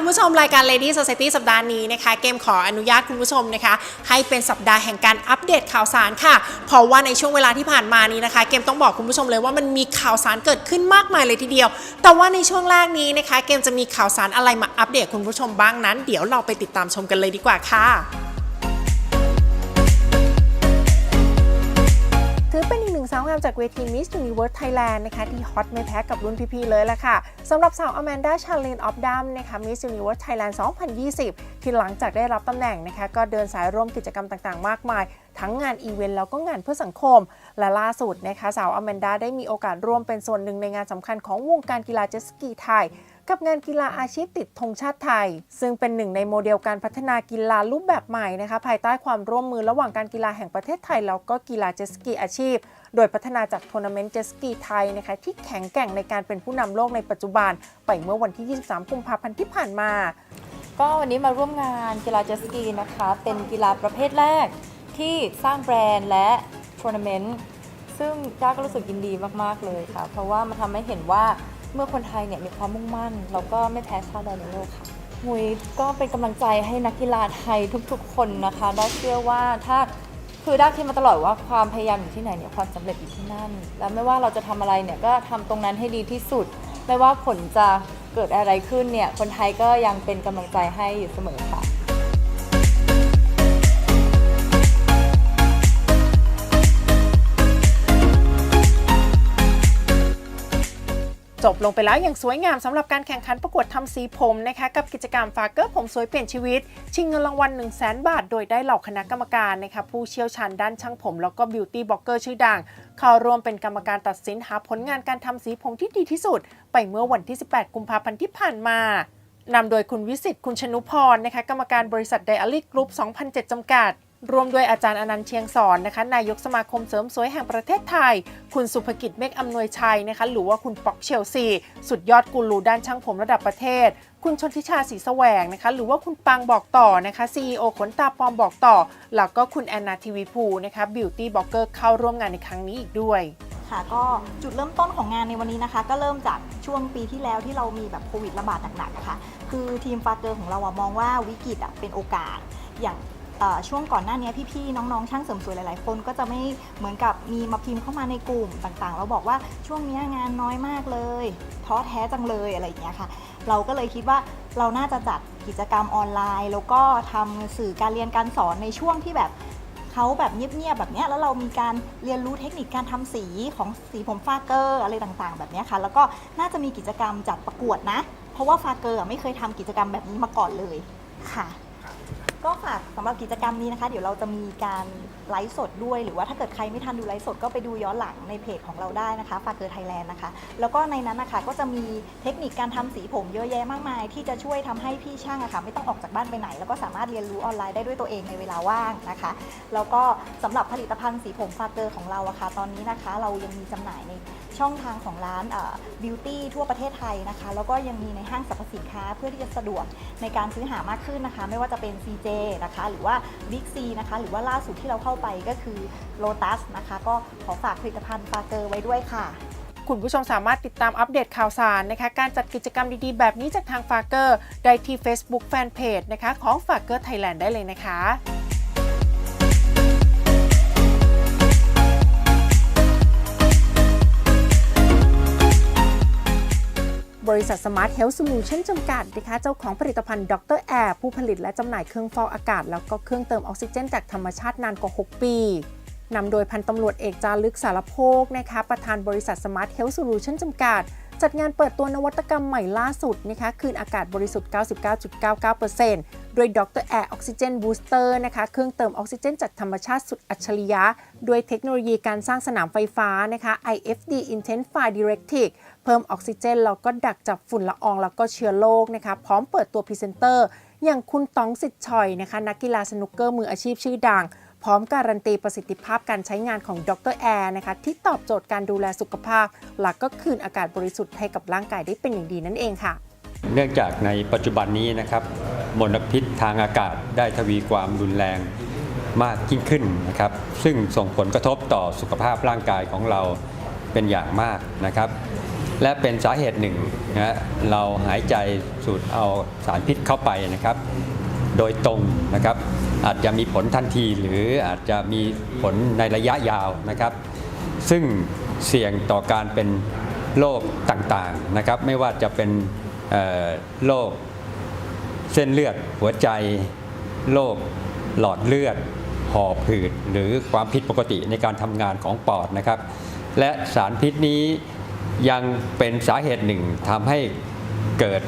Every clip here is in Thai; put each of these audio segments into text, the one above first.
คุณผู้ชมรายการ Lady Society สัปดาห์นี้นะคะเกมขออนุญาตคุณผู้ชมนะคะ ให้เป็นสัปดาห์แห่งการอัปเดตข่าวสารค่ะ เพราะว่าในช่วงเวลาที่ผ่านมานี้นะคะ เกมต้องบอกคุณผู้ชมเลยว่ามันมีข่าวสารเกิดขึ้นมากมายเลยทีเดียว แต่ว่าในช่วงแรกนี้นะคะ เกมจะมีข่าวสารอะไรมาอัปเดตคุณผู้ชมบ้างนั้น เดี๋ยวเราไปติดตามชมกันเลยดีกว่าค่ะ สาวงามจากเวที Miss Universe Thailand นะคะที่ฮอตไม่แพ้กับรุ่นพี่ๆเลยละค่ะสำหรับสาวอแมนดาชาลินออฟดัมนะคะ Miss Universe Thailand 2020 ที่หลังจากได้รับตำแหน่งนะคะก็เดินสายร่วมกิจกรรมต่างๆ มากมาย ทั้งงานอีเวนต์แล้วก็งานเพื่อสังคม และล่าสุดนะคะสาวอแมนดาได้มีโอกาสร่วมเป็นส่วนหนึ่งในงานสำคัญของวงการกีฬาเจ็ตสกีไทยกับงานกีฬาอาชีพติดธงชาติไทย ซึ่งเป็นหนึ่งในโมเดลการพัฒนากีฬารูปแบบใหม่นะคะ ภายใต้ความร่วมมือระหว่างการกีฬาแห่งประเทศไทย แล้วก็กีฬาเจ็ตสกีอาชีพ โดยพัฒนาจากทัวร์นาเมนต์เจ็ตสกีไทยนะคะที่แข็งแกร่งในการเป็นผู้นำโลกในปัจจุบัน ไปเมื่อวันที่ 23 กุมภาพันธ์ที่ผ่านมา ก็วันนี้มาร่วมงานกีฬาเจ็ตสกีนะคะ เป็นกีฬาประเภทแรกที่สร้างแบรนด์และทัวร์นาเมนต์ซึ่งจ้าก็รู้สึกยินดีมาก ๆ เลยค่ะ เพราะว่ามันทำให้เห็นว่าเมื่อคนไทยเนี่ยมีความมุ่งมั่น แล้วก็ไม่แพ้ชาติใดในโลกค่ะหุยก็เป็นกำลังใจให้นักกีฬาไทยทุกๆ คนนะคะ ได้เชื่อว่าถ้า คือได้คิดมาตลอดว่าความพยายามอยู่ที่ไหนเนี่ยความสำเร็จอยู่ที่นั่น แล้วไม่ว่าเราจะทำอะไรเนี่ยก็ทำตรงนั้นให้ดีที่สุด ไม่ว่าผลจะเกิดอะไรขึ้นเนี่ยคนไทยก็ยังเป็นกำลังใจให้อยู่เสมอค่ะ บลงไปแล้วอย่างสวยงามสำหรับการแข่งขันประกวดทำสีผมนะคะ กับกิจกรรมฟาเกอร์ผมสวยเปลี่ยนชีวิต ชิงเงินรางวัล 1 0 0 0 0แบาท โดยได้เหล่าคณะกรรมการนะคะผู้เชี่ยวชาญด้านช่างผม แล้วก็บิวตี้บล็อกเกอร์ชื่อดัง เข้าร่วมเป็นกรรมการตัดสินหาผลงานการทำสีผมที่ดีที่สุด ไปเมื่อวันที่ 18 กุมภาพันธ์ที่ผ่านมานำโดยคุณวิสิตคุณชนุพรนะคะกรรมการบริษัทไดอารี่กรุ๊ป 2007 จำกัด รวมด้วยอาจารย์อนันต์เชียงสอนนะคะนายกสมาคมเสริมสวยแห่งประเทศไทย คุณสุภกิจเมฆอำนวยชัยนะคะหรือว่าคุณป๊อกเชลซี สุดยอดกูรูด้านช่างผมระดับประเทศ คุณชนทิชาสีแสวงนะคะหรือว่าคุณปังบอกต่อนะคะ CEO ขนตาปลอมบอกต่อ แล้วก็คุณแอนนาทีวีภูนะคะบิวตี้บล็อกเกอร์เข้าร่วมงานในครั้งนี้อีกด้วยค่ะก็จุดเริ่มต้นของงานในวันนี้นะคะ ก็เริ่มจากช่วงปีที่แล้วที่เรามีแบบโควิดระบาดหนักๆอะค่ะคือทีมฟาเกอร์ของเราอะมองว่าวิกฤตอะเป็นโอกาสอย่าง ช่วงก่อนหน้านี้พี่ๆน้องๆช่างเสริมสวยหลายๆ คนก็จะไม่เหมือนกับมีมาพิมพ์เข้ามาในกลุ่มต่างๆเราบอกว่าช่วงนี้งานน้อยมากเลยท้อแท้จังเลยอะไรอย่างเงี้ยค่ะ เราก็เลยคิดว่าเราน่าจะจัดกิจกรรมออนไลน์ แล้วก็ทำสื่อการเรียนการสอนในช่วงที่แบบเขาแบบเงียบๆแบบเนี้ยแล้วเรามีการเรียนรู้เทคนิคการทำสีของสีผมฟาเกอร์อะไรต่างๆ แบบเนี้ยค่ะ แล้วก็น่าจะมีกิจกรรมจัดประกวดนะ เพราะว่าฟาเกอร์ไม่เคยทำกิจกรรมแบบนี้มาก่อนเลยค่ะ ก็ฝากสำหรับกิจกรรมนี้นะคะ เดี๋ยวเราจะมีการไลฟ์สดด้วย หรือว่าถ้าเกิดใครไม่ทันดูไลฟ์สดก็ไปดูย้อนหลังในเพจของเราได้นะคะฟาเกอร์ไทยแลนด์นะคะ แล้วก็ในนั้นนะคะก็จะมีเทคนิคการทำสีผมเยอะแยะมากมาย ที่จะช่วยทำให้พี่ช่างอะค่ะไม่ต้องออกจากบ้านไปไหน แล้วก็สามารถเรียนรู้ออนไลน์ได้ด้วยตัวเองในเวลาว่างนะคะ แล้วก็สำหรับผลิตภัณฑ์สีผมฟาเกอร์ของเราอะค่ะตอนนี้นะคะ เรายังมีจำหน่ายใน ช่องทางของร้านบิวตี้ทั่วประเทศไทยนะคะ แล้วก็ยังมีในห้างสรรพสินค้าเพื่อที่จะสะดวกในการซื้อหามากขึ้นนะคะ ไม่ว่าจะเป็น CJ นะคะ หรือว่า Big C นะคะ หรือว่าล่าสุดที่เราเข้าไปก็คือ Lotus นะคะ ก็ขอฝากผลิตภัณฑ์ฟาเกอร์ไว้ด้วยค่ะคุณผู้ชมสามารถติดตามอัปเดตข่าวสารนะคะ การจัดกิจกรรมดีๆ แบบนี้จากทางฟาเกอร์ได้ที่ Facebook Fanpage นะคะ ของฟาเกอร์ไทยแลนด์ได้เลยนะคะ บริษัท Smart Health Solution จำกัดนะคะเจ้าของผลิตภัณฑ์ดรแอร์ผู้ผลิตและจำหน่ายเครื่องฟอกอากาศ แล้วก็เครื่องเติมออกซิเจนจากธรรมชาตินานกว่า 6 ปีนำโดยพันตำรวจเอกจารึกสารโภคนะคะประธานบริษัท Smart Health Solution จำกัด จัดงานเปิดตัวนวัตกรรมใหม่ล่าสุดนะคะคืนอากาศบริสุทธิ์ 99.99%ด้วยดรแอร์ออกซิเจนบูสเตอร์นะคะเครื่องเติมออกซิเจนจากธรรมชาติสุดอัจฉริยะ ด้วยเทคโนโลยีการสร้างสนามไฟฟ้านะคะ IFD Intense Fire Directive พิ่มออกซิเจนแล้วก็ดักจับฝุ่นละอองแล้วก็เชื้อโรคนะคะพร้อมเปิดตัวพรีเซนเตอร์ อย่างคุณต๋องสิทธิ์ชอยนะคะนักกีฬาสนุกเกอร์มืออาชีพชื่อดัง พร้อมการันตีประสิทธิภาพการใช้งานของดรแอร์นะคะที่ตอบโจทย์การดูแลสุขภาพ หลักก็คืนอากาศบริสุทธิ์ให้กับร่างกายได้เป็นอย่างดีนั่นเองค่ะ เนื่องจากในปัจจุบันนี้นะครับมลพิษทางอากาศได้ทวีความรุนแรงมากยิ่งขึ้นนะครับ ซึ่งส่งผลกระทบต่อสุขภาพร่างกายของเราเป็นอย่างมากนะครับ และเป็นสาเหตุหนึ่งนะเราหายใจสูดเอาสารพิษเข้าไปนะครับ โดยตรงนะครับ อาจจะมีผลทันทีหรืออาจจะมีผลในระยะยาวนะครับ ซึ่งเสี่ยงต่อการเป็นโรคต่างๆนะครับ ไม่ว่าจะเป็นโรคเส้นเลือดหัวใจโรคหลอดเลือดหอบหืดหรือความผิดปกติในการทำงานของปอดนะครับ และสารพิษนี้ ยังเป็นสาเหตุหนึ่งทำให้เกิด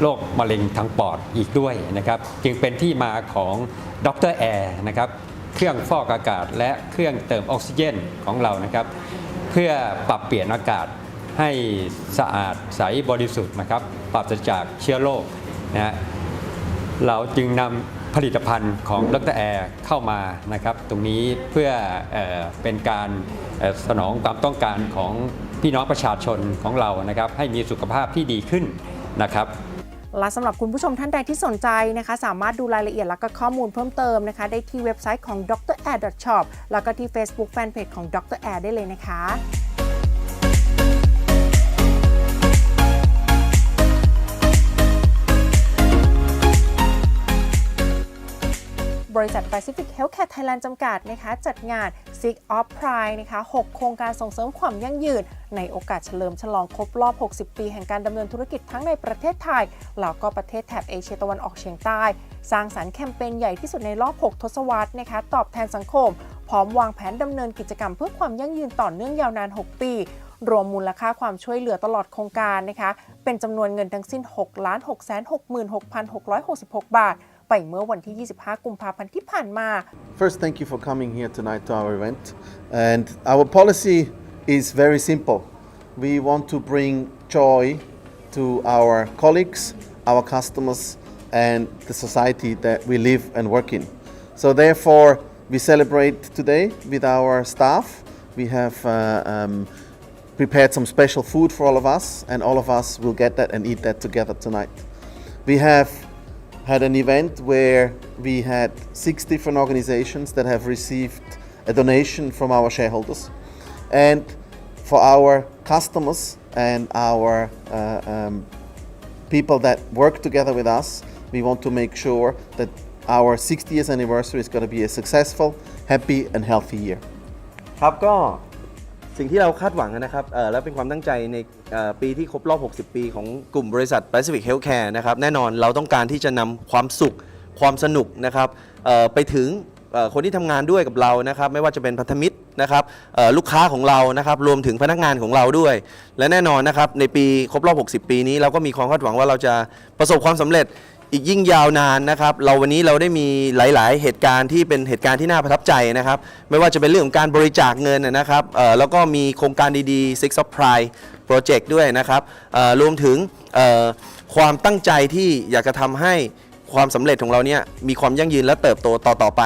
โรคมะเร็งทางปอดอีกด้วยนะครับ จึงเป็นที่มาของดรแอร์นะครับเครื่องฟอกอากาศและเครื่องเติมออกซิเจนของเรานะครับ เพื่อปรับเปลี่ยนอากาศให้สะอาดใสบริสุทธิ์นะครับ ปราศจากเชื้อโรคนะฮะเราจึงนำผลิตภัณฑ์ของดรแอร์เข้ามานะครับ ตรงนี้เพื่อเออเป็นการเอ่อสนองความต้องการของ พี่น้องประชาชนของเรานะครับ ให้มีสุขภาพที่ดีขึ้นนะครับและสำหรับคุณผู้ชมท่านใดที่สนใจนะคะ สามารถดูรายละเอียดและก็ข้อมูลเพิ่มเติมนะคะ ได้ที่เว็บไซต์ของ dr air shop แล้วก็ที่ Facebook Fanpage ของ dr air ได้เลยนะคะ บริษัท Pacific Healthcare Thailand จำกัดนะคะจัดงาน Seek of Pride นะคะ 6 โครงการส่งเสริมความยั่งยืน ในโอกาสเฉลิมฉลองครบรอบ 60 ปี แห่งการดำเนินธุรกิจทั้งในประเทศไทย แล้วก็ประเทศแถบเอเชียตะวันออกเฉียงใต้ สร้างสรรค์แคมเปญใหญ่ที่สุดในรอบ 6 ทศวรรษนะคะตอบแทนสังคม พร้อมวางแผนดำเนินกิจกรรมเพื่อความยั่งยืนต่อเนื่องยาวนาน 6 ปีรวมมูลค่าความช่วยเหลือตลอดโครงการนะคะ เป็นจำนวนเงินทั้งสิ้น 6 6 6 6,666บาท ไปเมื่อวันที่ 25 กุมภาพันธ์ที่ผ่านมา First, thank you for coming here tonight to our event. And our policy is very simple. We want to bring joy to our colleagues, our customers, and the society that we live and work in. So, therefore, we celebrate today with our staff. We have uh, um, prepared some special food for all of us, and all of us will get that and eat that together tonight. We have had an event where we had six different organizations that have received a donation from our shareholders. And for our customers and our uh, um, people that work together with us, we want to make sure that our 60 years anniversary is going to be a successful, happy, and healthy year. ครับก็ สิ่งที่เราคาดหวังนะครับเออและเป็นความตั้งใจในปีที่ครบรอบ 60 ปีของกลุ่มบริษัท Pacific Healthcare นะครับแน่นอนเราต้องการที่จะนำความสุขความสนุกนะครับเอ่อไปถึงคนที่ทำงานด้วยกับเรานะครับไม่ว่าจะเป็นพันธมิตรนะครับลูกค้าของเรานะครับรวมถึงพนักงานของเราด้วย และแน่นอนนะครับในปีครบรอบ 60 ปีนี้เราก็มีความคาดหวังว่าเราจะประสบความสำเร็จ อีกยิ่งยาวนานนะครับ เราวันนี้เราได้มีหลาย ๆ เหตุการณ์ที่เป็นเหตุการณ์ที่น่าประทับใจนะครับ ไม่ว่าจะเป็นเรื่องของการบริจาคเงินนะครับเอ่อแล้วก็มีโครงการดีๆ Six of Pride Project ด้วยนะครับเอ่อรวมถึงเอ่อความตั้งใจที่อยากจะทำให้ความสำเร็จของเราเนี่ยมีความยั่งยืนและเติบโตต่อๆไป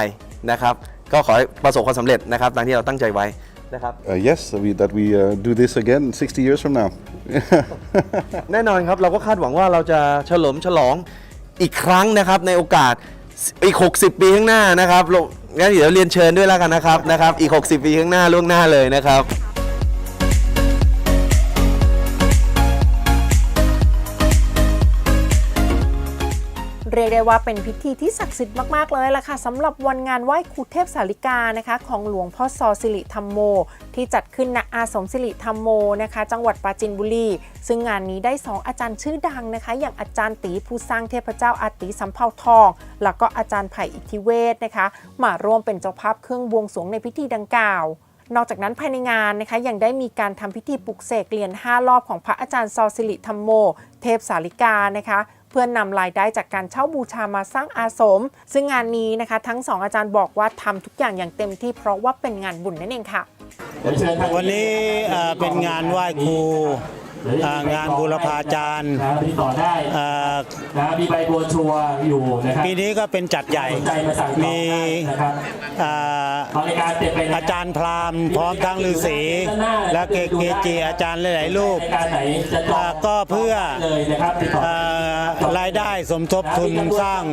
นะครับ ก็ขอให้ประสบความสำเร็จนะครับตามที่เราตั้งใจไว้นะครับ Uh, yes, that we, that we uh, do this again 60 years from now. แน่นอนครับ เราก็คาดหวังว่าเราจะเฉลิมฉลอง อีกครั้งนะครับ ในโอกาสอีก 60 ปีข้างหน้านะครับงั้นเดี๋ยวเรียนเชิญด้วยแล้วกันนะครับนะครับ อีก 60 ปีข้างหน้าล่วงหน้าเลยนะครับ เรียกได้ว่าเป็นพิธีที่ศักดิ์สิทธิ์มาก ๆ เลยล่ะค่ะสำหรับวันงานไหว้ครูเทพสาลิกานะคะ ของหลวงพ่อซอสิริธรรมโม ที่จัดขึ้นณอาสมสิริธรรมโมนะคะ จังหวัดปราจินบุรี ซึ่งงานนี้ได้ 2 อาจารย์ชื่อดังนะคะ อย่างอาจารย์ตีผู้สร้างเทพเจ้าอาติสำเภาทอง แล้วก็อาจารย์ไผ่อิทธิเวศนะคะ มาร่วมเป็นเจ้าภาพเครื่องบวงสรวงในพิธีดังกล่าวนอกจากนั้นภายในงานนะคะยังได้มีการทำพิธีปลุกเสกเหรียญ5รอบของพระอาจารย์ซอสิริธรรมโม เทพสาลิกานะคะ เพื่อนนำรายได้จากการเช่าบูชามาสร้างอาสม ซึ่งงานนี้นะคะ ทั้งสองอาจารย์บอกว่าทำทุกอย่างอย่างเต็มที่เพราะว่าเป็นงานบุญนั่นเองค่ะ วันนี้เป็นงานไหว้ครู อ่องานบูรพาจารย์นะติดต่อได้เอ่อนะมีใบบัวชัวร์อยู่นะครับปีนี้ก็เป็นจัดใหญ่ สนใจมาสั่งจองมีได้นะครับเอ่อตอนในการเต็มไปแล้วอาจารย์พราหมณ์พร้อมทั้งฤาษีและเกเกจิอาจารย์หลายๆรูปในการไหนจะจออ่างก็เพื่อ เลยนะครับติดต่อ เอ่อรายได้สมทบทุนสร้าง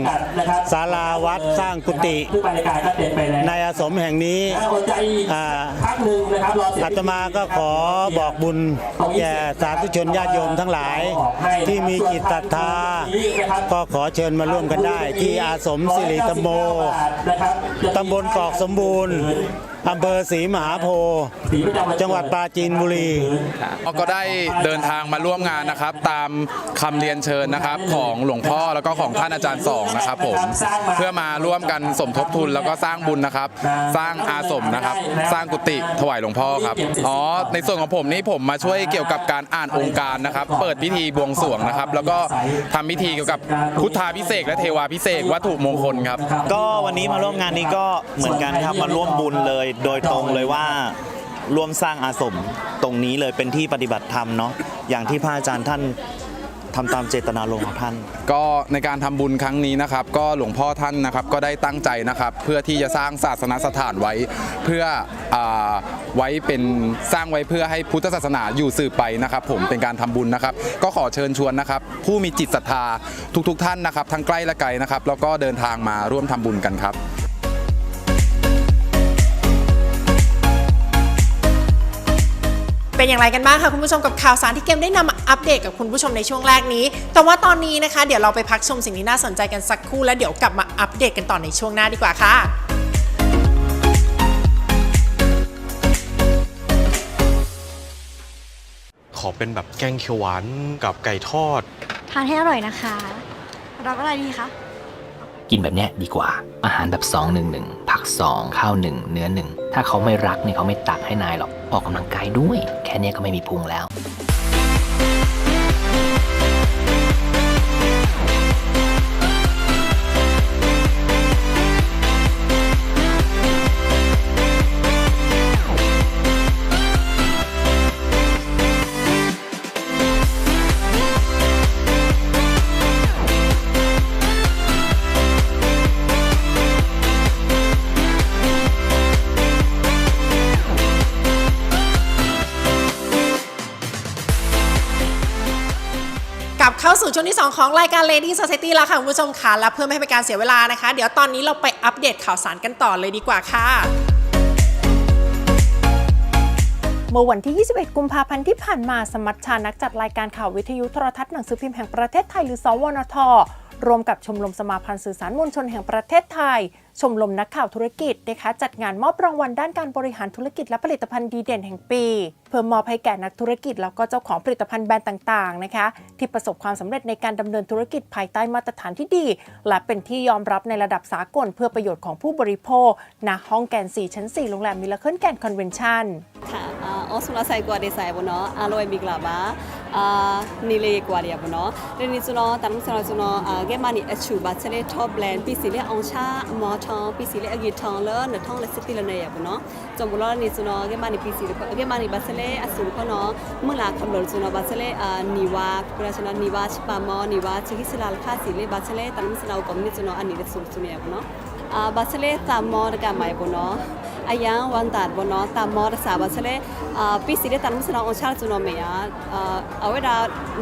ศาลาวัดสร้างกุฏิทุกรายการก็เต็มไปแล้วในอาสมแห่งนี้นะอดใจอีกอ่า พักหนึ่งนะครับรอเสร็จอาตมาก็ขอบอกบุญแก่สาธุชนญาติโยมทั้งหลาย ที่มีจิตศรัทธา ก็ขอเชิญมาร่วมกันได้ ที่อาสมสิริธรรมโมตำบลกอกสมบูรณ์ อำเภอศรีมหาโพธิ์จังหวัดปราจีนบุรี ก็ได้เดินทางมาร่วมงานนะครับ ตามคำเรียนเชิญนะครับ ของหลวงพ่อแล้วก็ของท่านอาจารย์สองนะครับผมเพื่อมาร่วมกันสมทบทุนแล้วก็สร้างบุญนะครับ สร้างอาสมนะครับ สร้างกุฏิถวายหลวงพ่อครับอ๋อในส่วนของผมนี่ผมมาช่วยเกี่ยวกับการอ่านองค์การนะครับ เปิดพิธีบวงสรวงนะครับ แล้วก็ทำพิธีเกี่ยวกับพุทธาพิเศษกและเทวาพิเศษกวัตถุมงคลครับ ก็วันนี้มาร่วมงานนี้ก็เหมือนกันครับมาร่วมบุญเลยโดยตรงเลยว่าร่วมสร้างอาสมตรงนี้เลยเป็นที่ปฏิบัติธรรมเนาะอย่างที่พระอาจารย์ท่านทำตามเจตนารมณ์ของท่าน ก็ในการทำบุญครั้งนี้นะครับ ก็หลวงพ่อท่านนะครับก็ได้ตั้งใจนะครับ เพื่อที่จะสร้างศาสนสถานไว้ เพื่ออไว้เป็นสร้างไว้เพื่อให้พุทธศาสนาอยู่สืบไปนะครับ ผมเป็นการทำบุญนะครับ ก็ขอเชิญชวนนะครับ ผู้มีจิตศรัทธาทุกๆทท่านนะครับ ทั้งใกล้และไกลนะครับ แล้วก็เดินทางมาร่วมทำบุญกันครับ เป็นอย่างไรกันบ้างคะคุณผู้ชมกับข่าวสารที่เกมได้นำมาอัปเดตกับคุณผู้ชมในช่วงแรกนี้ แต่ว่าตอนนี้นะคะ เดี๋ยวเราไปพักชมสิ่งที่น่าสนใจกันสักครู่แล้วเดี๋ยวกลับมาอัปเดตกันต่อในช่วงหน้าดีกว่าค่ะขอเป็นแบบแกงเขียวหวานกับไก่ทอด ทานให้อร่อยนะคะ รับอะไรดีคะ กินแบบเนี้ยดีกว่า อาหารแบบ2 1 1ผัก 2 ข้าว 1 เนื้อ 1 ถ้าเขาไม่รักเนี่ยเขาไม่ตักให้นายหรอก ออกกำลังกายด้วย แค่นี้ก็ไม่มีพุงแล้ว 2 ของรายการ Lady Society แล้วค่ะคุณผู้ชมค่ะและเพื่อไม่ให้เป็นการเสียเวลานะคะ เดี๋ยวตอนนี้เราไปอัปเดตข่าวสารกันต่อเลยดีกว่าค่ะเมื่อวันที่ 21 กุมภาพันธ์ที่ผ่านมา สมัชชานักจัดรายการข่าววิทยุโทรทัศน์หนังสือพิมพ์แห่งประเทศไทยหรือ สวนท รวมกับชมรมสมาพันธ์สื่อสารมวลชนแห่งประเทศไทย ชมรมนักข่าวธุรกิจนะคะจัดงานมอบรางวัลด้านการบริหารธุรกิจและผลิตภัณฑ์ดีเด่นแห่งปี เพื่อมอบให้แก่นักธุรกิจแล้วก็เจ้าของผลิตภัณฑ์แบรนด์ต่างๆนะคะที่ประสบความสำเร็จในการดำเนินธุรกิจภายใต้มาตรฐานที่ดี และเป็นที่ยอมรับในระดับสากลเพื่อประโยชน์ของผู้บริโภคณห้องแกน 4 ชั้น 4 โรงแรมมิลเลอร์เคิลแกนคอนเวนชั่นค่ะออสุลาไซกัวเดซายบุนาะอารวยมิกลาบานิเลกัวเดียบุนาะเรนิจุนอตันมุสลาจุนอကဲမနီအချူပါချက်လေး top blend ပြီးစီလေးအောင်ချမော်ထောင်းပြီးစီလေးအကြီးထောင်းလောနှထောင်းလက်စစ်တီလနေရပေါ့နော်ကျွန်တော်လည်းနေကျွန်တော်ကဲမနီပြီးစီလေးကဲမနီပါချက်လေးအဆူပေါ့နော်မလာခမလို့ကျွန်တော်ပါချက်လေးအာနီဝါပြရကျွန်တော်နီဝါချပါမောနီဝါချီစလာလခါစီလေးပါချက်လေးတန်ဆရာကိုမနီကျွန်တော်အနီလေးဆူဆူနေရပေါ့နော်အာဘာချက်လေးတာမောတကမိုင်ပေါ့နော် အယံဝန်တာဘောနော်တာမောရစာပါစလေအာပီစီတဲ့တန်မစနောအောင်ချာကျွန်တော်မေယာအာအဝဲဒါ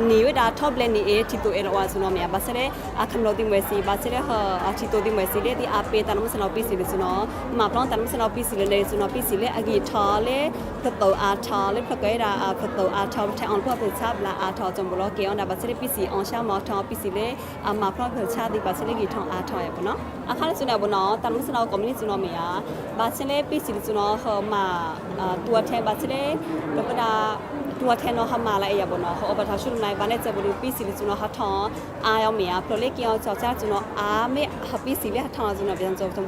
နီဝဲဒါ top lane နီအေတီတိုအေရောကျွန်တော်မေယာပါစလေအခမလို့တင်ဝဲစီပါစလေဟာအတီတိုတင်ဝဲစီလေဒီအပေတန်မစနောပီစီလေကျွန်တော်မပလောင်းတန်မစနောပီစီလေကျွန်တော်ပီစီလေအဂီထော်လေဖတ်တော့အားထော်လေဖတ်ကြရဖတ်တော့အားထော်တဲ့အောင်ဖတ်ဖတ်ချပ်လာအားထော်ကျွန်တော်လောကေအောင်ဒါပါစလေပီစီအောင်ရှာမောထော်ပီစီလေအမပလောင်းဖတ်ချဒီပါစလေဂီထော်အားထော်ရပါနော်အခါလေကျွန်တော်ဘောနော်တန်မစနောကွန်မြူနတီကျွန်တော်မေယာပါစလေပစီကျွန်တော်ဟောမှာตัวแทนบัตรเลยแล้วก็ดาตัวแทนเนาะหามาละเอียบ่เนาะเขาเอาบัตรชุดนายบ้านได้จะบ่ได้ปีสิจุเนาะหาทองอายเอาเมียเพราะเลขเกี่ยวจอจ้าจุเนาะอาเมหาปีสิเลหาทองจุเนาะเปียนจอจ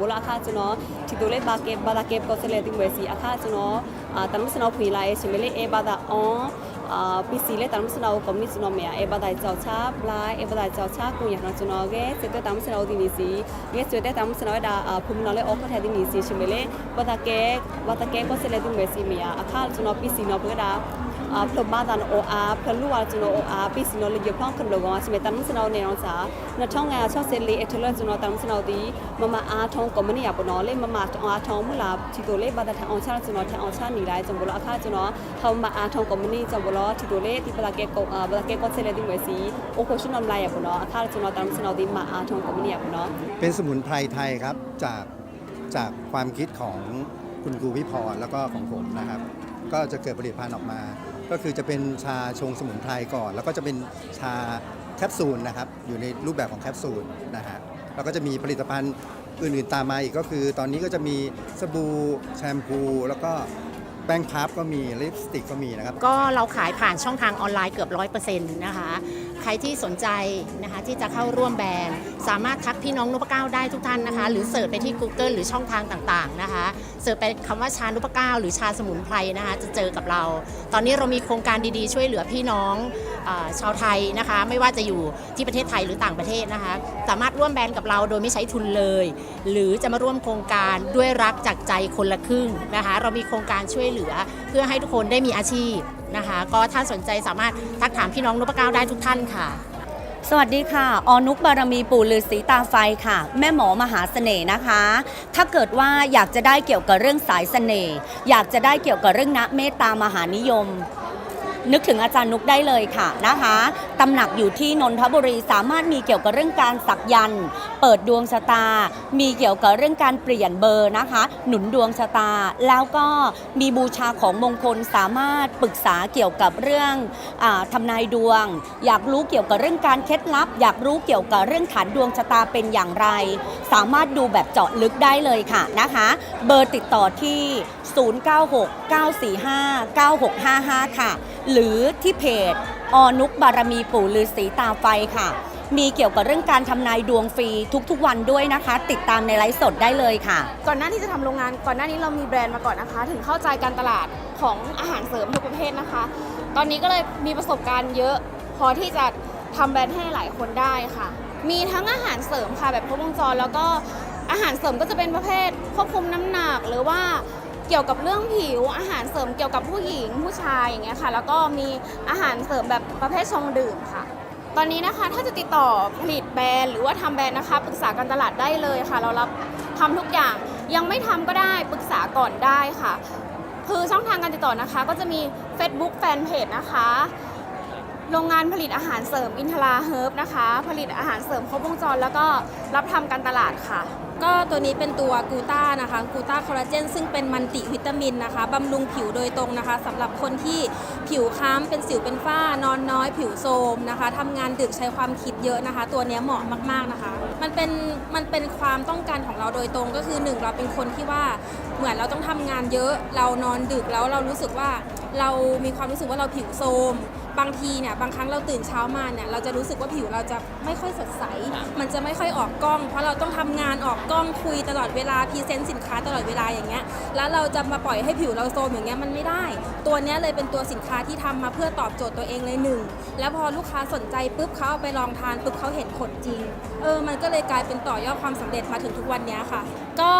အာပီစီလေတမ်စနာကိုကွန်မစ်စနောမေအေဘဒိုင်ချောချာပလာအေဘဒိုင်ချောချာကိုရနစနောကေစေတတမ်စနောဒီနီစီရေစေတတမ်စနောဒါဖုမနောလေအောက်ခထဲဒီနီစီရှိမေလေဘဒကေဘဒကေကိုစေလေဒီမေစီမီယာအခါစနောပီစီနောပဒါအာဖလမဒန်အိုအာဖလူဝါကျွန်တော်အိုအာပီစီနိုလေပြောင်းကံလောကောင်စမေတမ်စနောနေအောင်စာ2564အထလွန်ကျွန်တော်တမ်စနောဒီမမအားထုံးကွန်မနီယာပနော်လေမမအားထုံးမလားဒီကိုလေဘာသာထအောင်ချကျွန်တော်ထအောင်ချနေလိုက်ကျွန်တော်အခါကျွန်တော်ဟောမအားထုံးကွန်မနီကျွန်တော်လတီတိုလေဒီပလာကေကောဘလာကေကောဆဲလေဒီဝဲစီโอโคชุนนำลายอ่ะปเนาะအခါကျွန်တော်တမ်းစနော်ဒီမှာအားထုံကွန်မြူနီอ่ะปเนาะ เป็นสมุนไพรไทยครับจากจากความคิดของคุณครูวิพรแล้วก็ของผมนะครับ ก็จะเกิดผลิตภัณฑ์ออกมา ก็คือจะเป็นชาชงสมุนไพรก่อน แล้วก็จะเป็นชาแคปซูลนะครับ อยู่ในรูปแบบของแคปซูลนะฮะแล้วก็จะมีผลิตภัณฑ์อื่นๆตามมาอีกก็คือ ตอนนี้ก็จะมีสบู่แชมพู แล้วก็ แป้งพับก็มีลิปสติกก็มีนะครับ ก็เราขายผ่านช่องทางออนไลน์เกือบร้อยเปอร์เซ็นต์นะคะใครที่สนใจนะคะที่จะเข้าร่วมแบรนด์ สามารถทักพี่น้องนุปเก้าได้ทุกท่านนะคะ หรือเสิร์ชไปที่ Google หรือช่องทางต่างๆนะคะเสิร์ชไปคำว่าชานุปเก้าหรือชาสมุนไพรนะคะจะเจอกับเรา ตอนนี้เรามีโครงการดีๆ ช่วยเหลือพี่น้องชาวไทยนะคะ ไม่ว่าจะอยู่ที่ประเทศไทยหรือต่างประเทศนะคะ สามารถร่วมแบรนด์กับเราโดยไม่ใช้ทุนเลย หรือจะมาร่วมโครงการด้วยรักจากใจคนละครึ่งนะคะ เรามีโครงการช่วยเหลือเพื่อให้ทุกคนได้มีอาชีพ นะคะ ก็ถ้าสนใจสามารถทักถามพี่น้องนุปเก้าได้ทุกท่านค่ะ สวัสดีค่ะ อนุกบารมีปู่ฤาษีตาไฟค่ะ แม่หมอมหาเสน่ห์นะคะ ถ้าเกิดว่าอยากจะได้เกี่ยวกับเรื่องสายเสน่ห์ อยากจะได้เกี่ยวกับเรื่องณเมตตามหานิยม นึกถึงอาจารย์นุกได้เลยค่ะนะคะตำหนักอยู่ที่นนทบุรีสามารถมีเกี่ยวกับเรื่องการสักยันต์เปิดดวงชะตา มีเกี่ยวกับเรื่องการเปลี่ยนเบอร์นะคะ หนุนดวงชะตา แล้วก็มีบูชาของมงคลสามารถปรึกษาเกี่ยวกับเรื่องอาทำนายดวง อยากรู้เกี่ยวกับเรื่องการเคล็ดลับ อยากรู้เกี่ยวกับเรื่องฐานดวงชะตาเป็นอย่างไร สามารถดูแบบเจาะลึกได้เลยค่ะนะคะ เบอร์ติดต่อที่ 0969459655 ค่ะ หรือที่เพจอนุกบารมีปู่ฤาษีตาไฟค่ะ มีเกี่ยวกับเรื่องการทำนายดวงฟรีทุกๆวันด้วยนะคะ ติดตามในไลฟ์สดได้เลยค่ะ ก่อนหน้าที่จะทำโรงงาน ก่อนหน้านี้เรามีแบรนด์มาก่อนนะคะ ถึงเข้าใจการตลาดของอาหารเสริมทุกประเภทนะคะ ตอนนี้ก็เลยมีประสบการณ์เยอะ พอที่จะทำแบรนด์ให้หลายคนได้ค่ะ มีทั้งอาหารเสริมค่ะแบบครบวงจรแล้วก็อาหารเสริมก็จะเป็นประเภทควบคุมน้ำหนักหรือว่า เกี่ยวกับเรื่องผิวอาหารเสริมเกี่ยวกับผู้หญิงผู้ชายอย่างเงี้ยค่ะ แล้วก็มีอาหารเสริมแบบประเภทชงดื่มค่ะ ตอนนี้นะคะถ้าจะติดต่อผลิตแบรนด์หรือว่าทำแบรนด์นะคะปรึกษาการตลาดได้เลยค่ะ เรารับทำทุกอย่างยังไม่ทำก็ได้ปรึกษาก่อนได้ค่ะ คือช่องทางการติดต่อนะคะ ก็จะมี Facebook Fanpage นะคะ โรงงานผลิตอาหารเสริมอินทราเฮิร์บนะคะ ผลิตอาหารเสริมครบวงจรแล้วก็รับทำการตลาดค่ะ ก็ตัวนี้เป็นตัวกูต้านะคะกูต้าคอลลาเจนซึ่งเป็นมันติวิตามินนะคะบำรุงผิวโดยตรงนะคะสำหรับคนที่ผิวค้ำเป็นสิวเป็นฝ้านอนน้อย ผิวโทรมนะคะทำงานดึกใช้ความคิดเยอะนะคะ ตัวนี้เหมาะมากๆนะคะ มันเป็นมันเป็นความต้องการของเราโดยตรงก็คือหนึ่งเราเป็นคนที่ว่าเหมือนเราต้องทำงานเยอะ เรานอนดึกแล้วเรารู้สึกว่าเรามีความรู้สึกว่าเราผิวโทรม บางทีเนี่ยบางครั้งเราตื่นเช้ามาเนี่ยเราจะรู้สึกว่าผิวเราจะไม่ค่อยสดใส มันจะไม่ค่อยออกกล้อง เพราะเราต้องทำงานออกกล้องคุยตลอดเวลาพรีเซนต์สินค้าตลอดเวลาอย่างเงี้ยแล้วเราจะมาปล่อยให้ผิวเราโทรมอย่างเงี้ยมันไม่ได้ ตัวเนี้ยเลยเป็นตัวสินค้าที่ทำมาเพื่อตอบโจทย์ตัวเองเลยหนึ่งแล้วพอลูกค้าสนใจปุ๊บเขาเอาไปลองทานปุ๊บเขาเห็นผลจริงเออมันก็เลยกลายเป็นต่อยอดความสำเร็จมาถึงทุกวันเนี้ยค่ะ ก็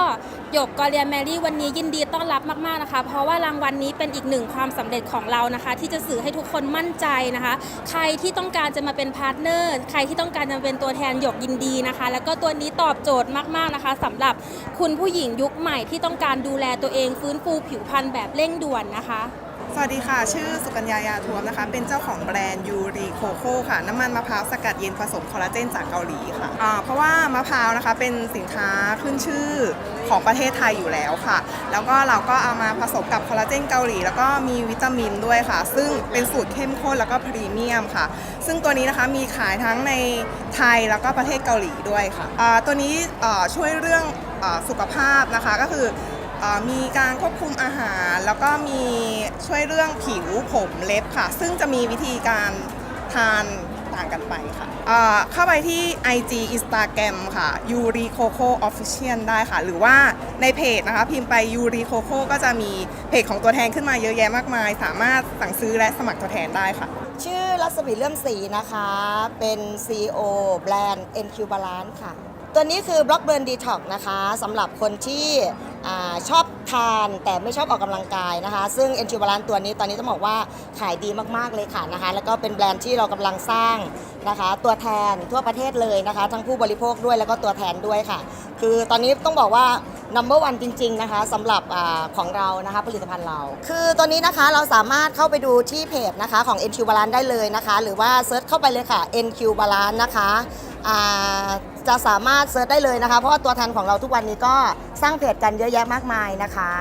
หยกกอเรียแมรี่วันนี้ยินดีต้อนรับมากๆนะคะ เพราะว่ารางวัลนี้เป็นอีกหนึ่งความสำเร็จของเรานะคะ ที่จะสื่อให้ทุกคนมั่นใจนะคะ ใครที่ต้องการจะมาเป็นพาร์ทเนอร์ ใครที่ต้องการจะเป็นตัวแทนหยกยินดีนะคะ แล้วก็ตัวนี้ตอบโจทย์มากๆนะคะสำหรับคุณผู้หญิงยุคใหม่ที่ต้องการดูแลตัวเองฟื้นฟูผิวพรรณแบบเร่งด่วนนะคะ สวัสดีค่ะ ชื่อสุกัญญายาทวมนะคะ เป็นเจ้าของแบรนด์ยูรีโคโค่ค่ะ น้ำมันมะพร้าวสกัดเย็นผสมคอลลาเจนจากเกาหลีค่ะอ่าเพราะว่ามะพร้าวนะคะเป็นสินค้าขึ้นชื่อของประเทศไทยอยู่แล้วค่ะ แล้วก็เราก็เอามาผสมกับคอลลาเจนเกาหลี แล้วก็มีวิตามินด้วยค่ะ ซึ่งเป็นสูตรเข้มข้นแล้วก็พรีเมียมค่ะ ซึ่งตัวนี้นะคะมีขายทั้งในไทยแล้วก็ประเทศเกาหลีด้วยค่ะอ่าตัวนี้ช่วยเรื่องอสุขภาพนะคะก็คือ มีการควบคุมอาหาร แล้วก็มีช่วยเรื่องผิวผมเล็บค่ะ ซึ่งจะมีวิธีการทานต่างกันไปค่ะเข้าไปที่ IG Instagram ค่ะ Yuri Coco Official ได้ค่ะ หรือว่าในเพจนะคะ พิมพ์ไป Yuri Coco ก็จะมีเพจของตัวแทนขึ้นมาเยอะแยะมากมาย สามารถสั่งซื้อและสมัครตัวแทนได้ค่ะ ชื่อรัศมีเลื่อมศรีนะคะ เป็น CEO แบรนด์ NQ Balance ค่ะ ตัวนี้คือบล็อกเบิร์นดีท็อกนะคะสำหรับคนที่อชอบทานแต่ไม่ชอบออกกำลังกายนะคะ ซึ่ง NQ Balance ตัวนี้ตอนนี้ต้องบอกว่าขายดีมากๆเลยค่ะนะคะ แล้วก็เป็นแบรนด์ที่เรากำลังสร้างนะคะ ตัวแทนทั่วประเทศเลยนะคะ ทั้งผู้บริโภคด้วยแล้วก็ตัวแทนด้วยค่ะ คือตอนนี้ต้องบอกว่า number one จริง ๆ นะคะสำหรับอของเรานะคะผลิตภัณฑ์เรา คือตัวนี้นะคะเราสามารถเข้าไปดูที่เพจนะคะของ NQ Balance ได้เลยนะคะ หรือว่าเซิร์ชเข้าไปเลยค่ะ NQ Balance นะคะอ่า จะสามารถเซิร์ชได้เลยนะคะ เพราะว่าตัวแทนของเราทุกวันนี้ก็สร้างเพจกันเยอะแยะมากมายนะคะ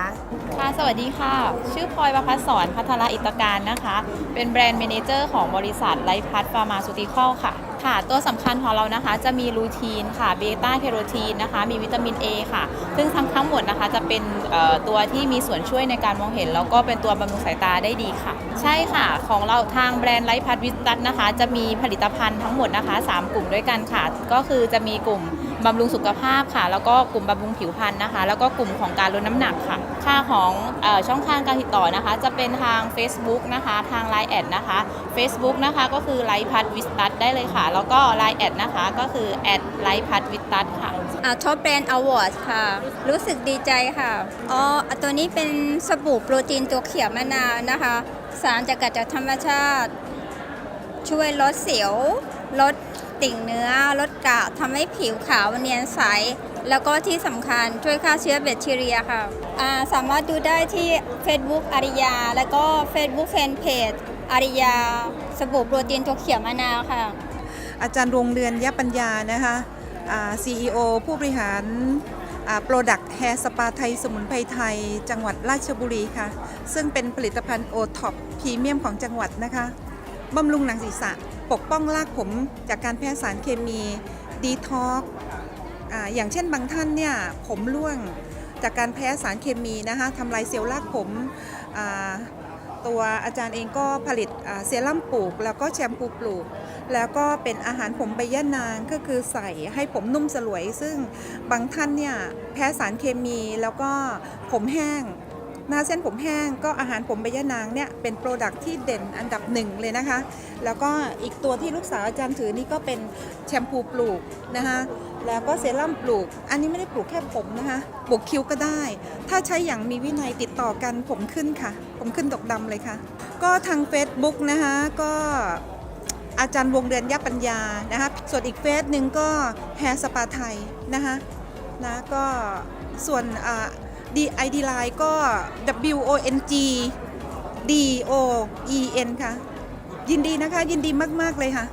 ค่ะ สวัสดีค่ะ ชื่อพลอยประพัฒสอนพัทรอิตการนะคะ เป็นแบรนด์เมเนเจอร์ของบริษัทไลฟ์พัทฟาร์มาซูติคอลค่ะ ค่ะ ตัวสำคัญของเรานะคะ จะมีลูทีนค่ะ เบต้าแคโรทีนนะคะ มีวิตามิน A ค่ะ ซึ่งทั้งทั้งหมดนะคะจะเป็นตัวที่มีส่วนช่วยในการมองเห็น แล้วก็เป็นตัวบำรุงสายตาได้ดีค่ะ ใช่ค่ะ ของเราทางแบรนด์ไลฟ์พัทวิสตัสนะคะ จะมีผลิตภัณฑ์ทั้งหมดนะคะ 3 กลุ่มด้วยกันค่ะ ก็คือจะมีกลุ่มบำรุงสุขภาพค่ะ แล้วก็กลุ่มบำรุงผิวพรรณนะคะ แล้วก็กลุ่มของการลดน้ำหนักค่ะ ค่าของอช่องทางการติดต่อนะคะ จะเป็นทาง Facebook นะคะ ทาง Line แอดนะคะ Facebook นะคะก็คือไลฟ์พัทวิสตัสได้เลยค่ะ แล้วก็ Line แอดนะคะก็คือแอดไลฟ์พัทวิสตัสค่ะท็อปแบรนด์อวอร์ดค่ะ รู้สึกดีใจค่ะ อ๋อ ตัวนี้เป็นสบู่โปรตีนตัวเขียวมะนาวนะคะ สารจากกัดจากธรรมชาติ ช่วยลดเสียว ลด ติ่งเนื้อลดกระทำให้ผิวขาวเนียนใส แล้วก็ที่สำคัญช่วยฆ่าเชื้อแบคทีเรียค่ะาสามารถดูได้ที่ Facebook อาริยา แล้วก็ Facebook Fanpage อาริยา สบู่โปรตีนตัวเขียวมะนาวค่ะ อาจารย์วงเดือนยะปัญญานะคะอ่า CEO ผู้บริหารโปรดักต์แฮร์สปาไทยสมุนไพรไทย จังหวัดราชบุรีค่ะ ซึ่งเป็นผลิตภัณฑ์โอท็อปพรีเมียมของจังหวัดนะคะบำรุงหนังศีรษะ ปกป้องรากผมจากการแพ้สารเคมีดีท็อกอย่างเช่นบางท่านเนี่ยผมร่วงจากการแพ้สารเคมีนะคะทำลายเซลล์รากผมตัวอาจารย์เองก็ผลิตเซรั่มปลูก แล้วก็แชมพูปลูก แล้วก็เป็นอาหารผมใบย่านางก็คือใส่ให้ผมนุ่มสลวย ซึ่งบางท่านเนี่ยแพ้สารเคมีแล้วก็ผมแห้ง นาเส้นผมแห้งก็อาหารผมใบย่านางเนี่ยเป็นโปรดักที่เด่นอันดับหนึ่งเลยนะคะ แล้วก็อีกตัวที่ลูกสาวอาจารย์ถือนี่ก็เป็นแชมพูปลูกนะคะแล้วก็เซรั่มปลูก อันนี้ไม่ได้ปลูกแค่ผมนะคะปลูกคิ้วก็ได้ ถ้าใช้อย่างมีวินัยติดต่อกันผมขึ้นค่ะ ผมขึ้นดกดำเลยค่ะ ก็ทาง Facebook นะคะก็อาจารย์วงเดือนยับปัญญานะคะส่วนอีกเฟซหนึ่งก็แฮร์สปาไทยนะคะนะก็ส่วน ดีไอดีไลน์ก็ W O N G D O E N ค่ะ ยินดีนะคะ ยินดีมาก ๆ เลยค่ะ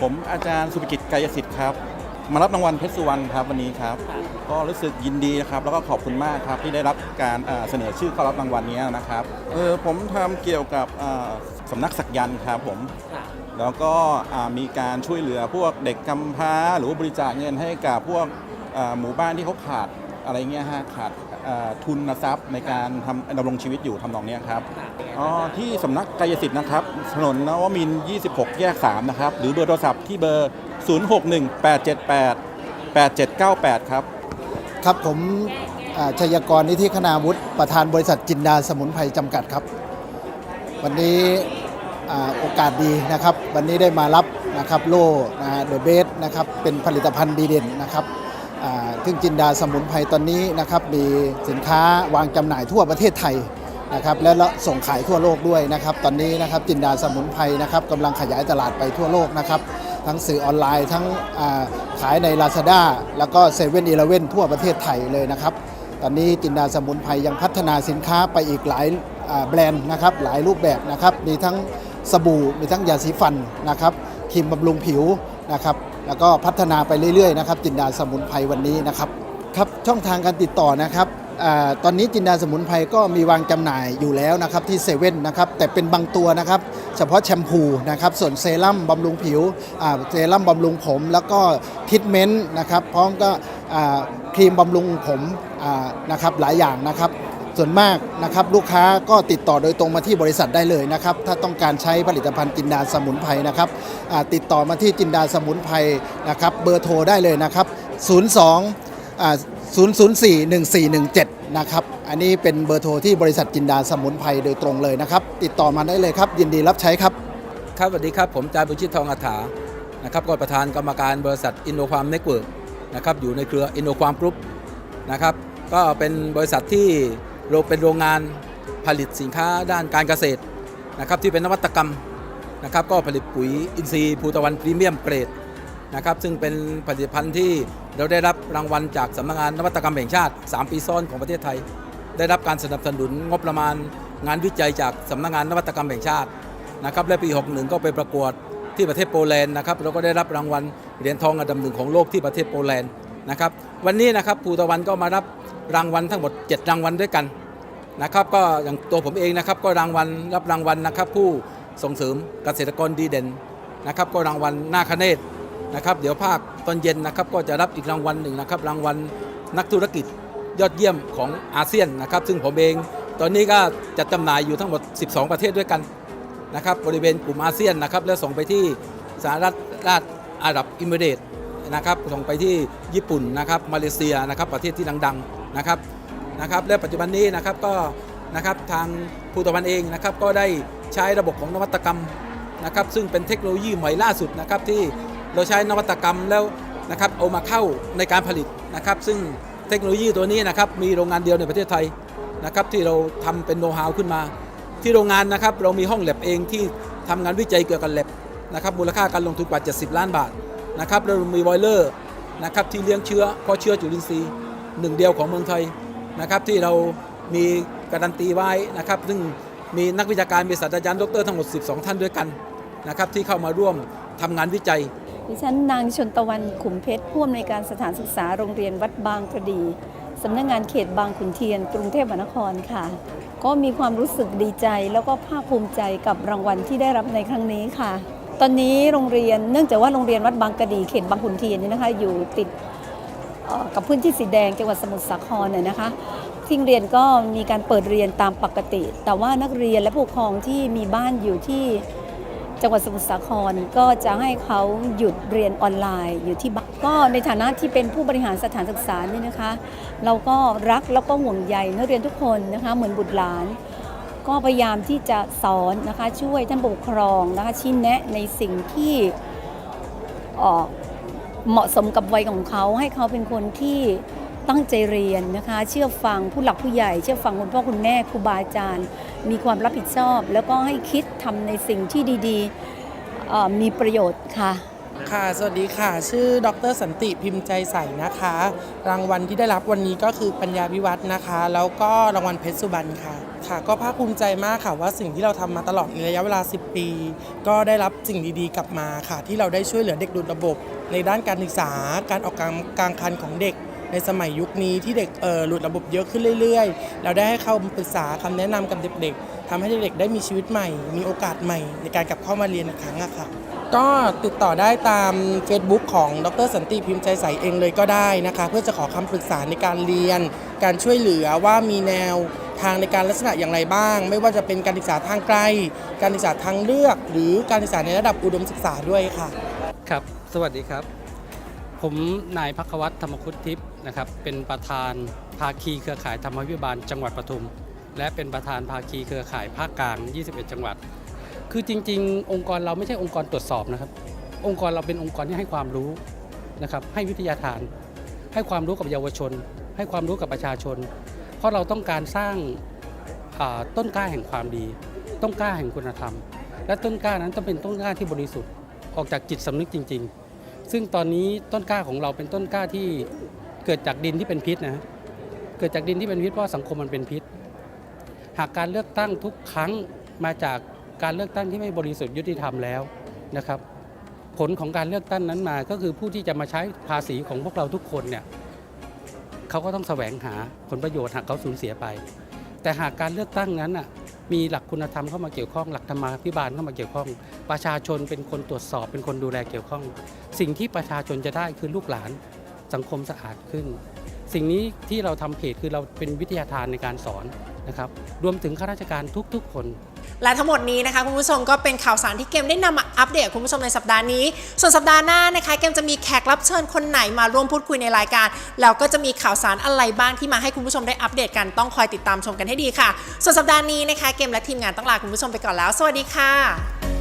ผมอาจารย์สุภกิจกายสิทธิ์ครับ มารับรางวัลเพชรสุวรรณครับวันนี้ครับ ก็รู้สึกยินดีนะครับ แล้วก็ขอบคุณมากครับที่ได้รับการเอ่อเสนอชื่อเข้ารับรางวัลนี้นะครับเออผมทำเกี่ยวกับเอ่อสำนักสักยันต์ครับผมแล้วก็อ่ามีการช่วยเหลือพวกเด็กกำพร้า หรือว่าบริจาคเงินให้กับพวกอ่าหมู่บ้านที่เขาขาดอะไรเงี้ยฮะขาด อ่าทุนทรัพย์ในการทำดำรงชีวิตอยู่ทำนองเนี้ยครับอ๋อที่สำนักกายสิทธิ์นะครับถนนนวมินทร์26 แยก 3 นะครับ หรือเบอร์โทรศัพท์ที่เบอร์ 061878 8798 ครับ ครับผมอ่าชัยกรนิธิคณาวุฒิประธานบริษัทจินดาสมุนไพรจำกัดครับ วันนี้อ่าโอกาสดีนะครับ วันนี้ได้มารับนะครับโล่เดอะเบสนะครับเป็นผลิตภัณฑ์ดีเด่นนะครับอ่า ซึ่งจินดาสมุนไพรตอนนี้นะครับมีสินค้าวางจำหน่ายทั่วประเทศไทยนะครับและส่งขายทั่วโลกด้วยนะครับตอนนี้นะครับจินดาสมุนไพรนะครับกำลังขยายตลาดไปทั่วโลกนะครับทั้งสื่อออนไลน์ทั้งขายใน Lazada แล้วก็7 e เ e ่ e อทั่วประเทศไทยเลยนะครับตอนนี้จินดาสมุนไพรยังพัฒนาสินค้าไปอีกหลายแบรนด์นะครับหลายรูปแบบนะครับมีทั้งสบู่มีทั้งยาสีฟันนะครับครีมบำรุงผิวนะครับ แล้วก็พัฒนาไปเรื่อยๆนะครับจินดาสมุนไพรวันนี้นะครับครับช่องทางการติดต่อนะครับอตอนนี้จินดาสมุนไพรก็มีวางจำหน่ายอยู่แล้วนะครับที่เซเว่นนะครับแต่เป็นบางตัวนะครับเฉพาะแชมพูนะครับส่วนเซรั่มบำรุงผิวเซรั่มบำรุงผม แล้วก็ทิทเมนต์นะครับพร้อมก็ครีมบำรุงผมนะครับหลายอย่างนะครับ ส่วนมากนะครับลูกค้าก็ติดต่อโดยตรงมาที่บริษัทได้เลยนะครับ ถ้าต้องการใช้ผลิตภัณฑ์จินดาสมุนไพรนะครับติดต่อมาที่จินดาสมุนไพรนะครับเบอร์โทรได้เลยนะครับ 02 004 1417 นะครับ อันนี้เป็นเบอร์โทรที่บริษัทจินดาสมุนไพรโดยตรงเลยนะครับ ติดต่อมาได้เลยครับ ยินดีรับใช้ครับ ครับสวัสดีครับ ผมจาบุญชิตทองอัฏฐานะครับก็ประธานกรรมการบริษัทอินโนความเน็ตเวิร์กนะครับ อยู่ในเครืออินโนความกรุ๊ปนะครับ ก็เป็นบริษัทที่ เราเป็นโรงงานผลิตสินค้าด้านการเกษตรนะครับที่เป็นนวัตกรรมนะครับก็ผลิตปุ๋ยอินทรีย์ภูตะวันพรีเมียมเกรดนะครับซึ่งเป็นผลิตภัณฑ์ที่เราได้รับรางวัลจากสำนักงานนวัตกรรมแห่งชาติ 3 ปีซ้อนของประเทศไทย ได้รับการสนับสนุนงบประมาณงานวิจัยจากสำนักงานนวัตกรรมแห่งชาตินะครับและปี 61 ก็ไปประกวดที่ประเทศโปแลนด์นะครับแล้วก็ได้รับรางวัลเหรียญทองอันดับหนึ่งของโลกที่ประเทศโปแลนด์นะครับวันนี้นะครับภูตะวันก็มารับ รางวัลทั้งหมด 7 รางวัลด้วยกันนะครับก็อย่างตัวผมเองนะครับก็รางวัลรับรางวัลนะครับผู้ส่งเสริมเกษตรกรดีเด่นนะครับก็รางวัลหน้าคเนตนะครับเดี๋ยวภาคตอนเย็นนะครับก็จะรับอีกรางวัลหนึ่งนะครับรางวัลนักธุรกิจยอดเยี่ยมของอาเซียนนะครับซึ่งผมเองตอนนี้ก็จัดจำหน่ายอยู่ทั้งหมด 12 ประเทศด้วยกันนะครับบริเวณกลุ่มอาเซียนนะครับแล้วส่งไปที่สหรัฐราชอาหรับอิมิเรตส์นะครับส่งไปที่ญี่ปุ่นนะครับมาเลเซียนะครับประเทศที่ดังๆ นะครับนะครับและปัจจุบันนี้นะครับก็นะครับทางภูตะวันเองนะครับก็ได้ใช้ระบบของนวัตกรรมนะครับซึ่งเป็นเทคโนโลยีใหม่ล่าสุดนะครับที่เราใช้นวัตกรรมแล้วนะครับเอามาเข้าในการผลิตนะครับ ซึ่งเทคโนโลยีตัวนี้นะครับมีโรงงานเดียวในประเทศไทยนะครับที่เราทำเป็นโน้ตฮาวขึ้นมา ที่โรงงานนะครับเรามีห้องแลบเองที่ทำงานวิจัยเกี่ยวกับแลบนะครับมูลค่าการลงทุนกว่า 70 ล้านบาทนะครับเรามีบอยเลอร์นะครับที่เลี้ยงเชื้อเพราะเชื้อจุลินทรีย์ หนึ่งเดียวของเมืองไทยนะครับที่เรามีการันตีไว้นะครับ ซึ่งมีนักวิชาการมีศาสตราจารย์ดรทั้งหมด 12 ท่านด้วยกันนะครับที่เข้ามาร่วมทำงานวิจัย ดิฉันนางชนตะวันขุมเพชรผู้อำนวยการสถานศึกษาโรงเรียนวัดบางกระดีสำนักงานเขตบางขุนเทียน กรุงเทพมหานครค่ะ ก็มีความรู้สึกดีใจแล้วก็ภาคภูมิใจกับรางวัลที่ได้รับในครั้งนี้ค่ะ ตอนนี้โรงเรียนเนื่องจากว่าโรงเรียนวัดบางกระดีเขตบางขุนเทียนนี่นะคะ อยู่ติด กับพื้นที่สีแดงจังหวัดสมุทรสาครน่ยนะคะที่โรงเรียนก็มีการเปิดเรียนตามปกติ แต่ว่านักเรียนและผู้ปกครองที่มีบ้านอยู่ที่จังหวัดสมุทรสาครก็จะให้เขาหยุดเรียนออนไลน์อยู่ที่บ้านก็ในฐานะที่เป็นผู้บริหารสถานศึกษานี่นะคะ เราก็รักแล้วก็ห่วงใยนักเรียนทุกคนนะคะเหมือนบุตรหลาน ก็พยายามที่จะสอนนะคะช่วยท่านปกครองนะคะชี้แนะในสิ่งที่เอ่อ เหมาะสมกับวัยของเขาให้เขาเป็นคนที่ตั้งใจเรียนนะคะ เชื่อฟังผู้หลักผู้ใหญ่ เชื่อฟังคุณพ่อคุณแม่ครูบาอาจารย์ มีความรับผิดชอบ แล้วก็ให้คิดทำในสิ่งที่ดีๆมีประโยชน์ค่ะค่ะ สวัสดีค่ะ ชื่อ ดรสันติพิมพ์ใจใสนะคะ รางวัลที่ได้รับวันนี้ก็คือปัญญาพิวัฒน์นะคะ แล้วก็รางวัลเพชรสุบรรณค่ะ ค่ะ ก็ภาคภูมิใจมากค่ะว่าสิ่งที่เราทำมาตลอดในระยะเวลา 10 ปี ก็ได้รับสิ่งดีๆ กลับมาค่ะ ที่เราได้ช่วยเหลือเด็กดุดระบบในด้านการศึกษาการออกกลางกลางคันของเด็ก ในสมัยยุคนี้ที่เด็กเออหลุดระบบเยอะขึ้นเรื่อยๆ เราได้ให้เข้าปรึกษาคำแนะนำกับเด็กๆทำให้เด็กๆได้มีชีวิตใหม่ มีโอกาสใหม่ ในการกลับเข้ามาเรียนอีกครั้งอะค่ะก็ติดต่อได้ตาม Facebook ของดรสันติพิมพ์ใจใสเองเลยก็ได้นะคะ เพื่อจะขอคำปรึกษาในการเรียน การช่วยเหลือว่ามีแนวทางในการลักษณะอย่างไรบ้าง ไม่ว่าจะเป็นการศึกษาทางไกล การศึกษาทางเลือก หรือการศึกษาในระดับอุดมศึกษาด้วยค่ะ ครับ สวัสดีครับ ผมนายพักวัตรธรรมคุตทิพย์นะครับ เป็นประธานภาคีเครือข่ายธรรมวิบาลจังหวัดปทุม และเป็นประธานภาคีเครือข่ายภาคกลาง 21 จังหวัด คือจริง ๆ องค์กรเราไม่ใช่องค์กรตรวจสอบนะครับ องค์กรเราเป็นองค์กรที่ให้ความรู้นะครับ ให้วิทยาทาน ให้ความรู้กับเยาวชน ให้ความรู้กับประชาชน เพราะเราต้องการสร้างต้นกล้าแห่งความดี ต้นกล้าแห่งคุณธรรม และต้นกล้านั้นต้องเป็นต้นกล้าที่บริสุทธิ์ออกจากจิตสำนึกจริง ๆ ซึ่งตอนนี้ต้นกล้าของเราเป็นต้นกล้าที่เกิดจากดินที่เป็นพิษนะเกิดจากดินที่เป็นพิษเพราะสังคมมันเป็นพิษ หากการเลือกตั้งทุกครั้งมาจากการเลือกตั้งที่ไม่บริสุทธิ์ยุติธรรมแล้วนะครับ ผลของการเลือกตั้งนั้นมา ก็คือผู้ที่จะมาใช้ภาษีของพวกเราทุกคนเนี่ยเขาก็ต้องแสวงหาผลประโยชน์หากเขาสูญเสียไป แต่หากการเลือกตั้งนั้นน่ะ มีหลักคุณธรรมเข้ามาเกี่ยวข้อง หลักธรรมาภิบาลเข้ามาเกี่ยวข้อง ประชาชนเป็นคนตรวจสอบเป็นคนดูแลเกี่ยวข้อง สิ่งที่ประชาชนจะได้คือลูกหลานสังคมสะอาดขึ้น สิ่งนี้ที่เราทำเพจคือเราเป็นวิทยาทานในการสอนนะครับ รวมถึงข้าราชการทุกๆ คน และทั้งหมดนี้นะคะคุณผู้ชมก็เป็นข่าวสารที่เกมได้นำมาอัปเดตคุณผู้ชมในสัปดาห์นี้ ส่วนสัปดาห์หน้านะคะเกมจะมีแขกรับเชิญคนไหนมาร่วมพูดคุยในรายการแล้วก็จะมีข่าวสารอะไรบ้างที่มาให้คุณผู้ชมได้อัปเดตกันต้องคอยติดตามชมกันให้ดีค่ะ ส่วนสัปดาห์นี้นะคะเกมและทีมงานต้องลาคุณผู้ชมไปก่อนแล้ว สวัสดีค่ะ